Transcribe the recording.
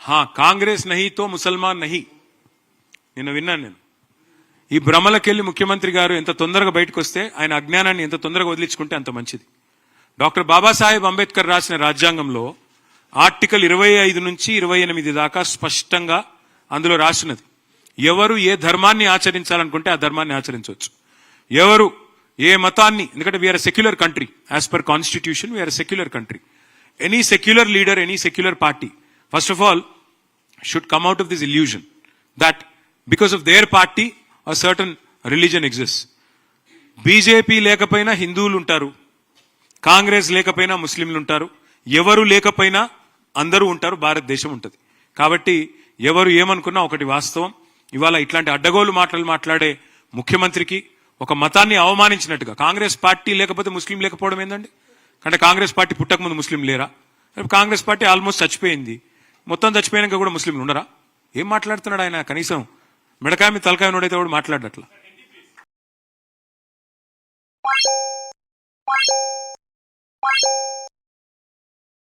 హా కాంగ్రెస్ నహితో ముసల్మాన్ నహి. నిన్న విన్నాను నేను. ఈ భ్రమలకెళ్ళి ముఖ్యమంత్రి గారు ఎంత తొందరగా బయటకు వస్తే ఆయన అజ్ఞానాన్ని ఎంత తొందరగా వదిలించుకుంటే అంత మంచిది. డాక్టర్ బాబాసాహెబ్ అంబేద్కర్ రాసిన రాజ్యాంగంలో ఆర్టికల్ ఇరవై ఐదు నుంచి ఇరవై ఎనిమిది దాకా స్పష్టంగా అందులో రాసినది. ఎవరు ఏ ధర్మాన్ని ఆచరించాలనుకుంటే ఆ ధర్మాన్ని ఆచరించవచ్చు. ఎవరు ఏ మతాన్ని ఎందుకంటే we are secular country as per constitution we are secular country any secular leader any secular party first of all should come out of this illusion that because of their party a certain religion exists. BJP లేకపోయినా హిందువులు ఉంటారు. కాంగ్రెస్ లేకపోయినా ముస్లింలు ఉంటారు. ఎవరు లేకపోయినా అందరూ ఉంటారు. భారతదేశం ఉంటుంది. కాబట్టి ఎవరు ఏమనుకున్నా ఒకటి వాస్తవం. ఇవాళ ఇట్లాంటి అడ్డగోలు మాటలు మాట్లాడే ముఖ్యమంత్రికి ఒక మతాన్ని అవమానించినట్టుగా కాంగ్రెస్ పార్టీ లేకపోతే ముస్లిం లేకపోవడం ఏందండి? అంటే కాంగ్రెస్ పార్టీ పుట్టకముందు ముస్లిం లేరా? కాంగ్రెస్ పార్టీ ఆల్మోస్ట్ చచ్చిపోయింది. మొత్తం చచ్చిపోయాక కూడా ముస్లింలు ఉండరా? ఏం మాట్లాడుతున్నాడు ఆయన కనీసం? మిడకామి తలకాయ నోడైతే కూడా మాట్లాడట్ల?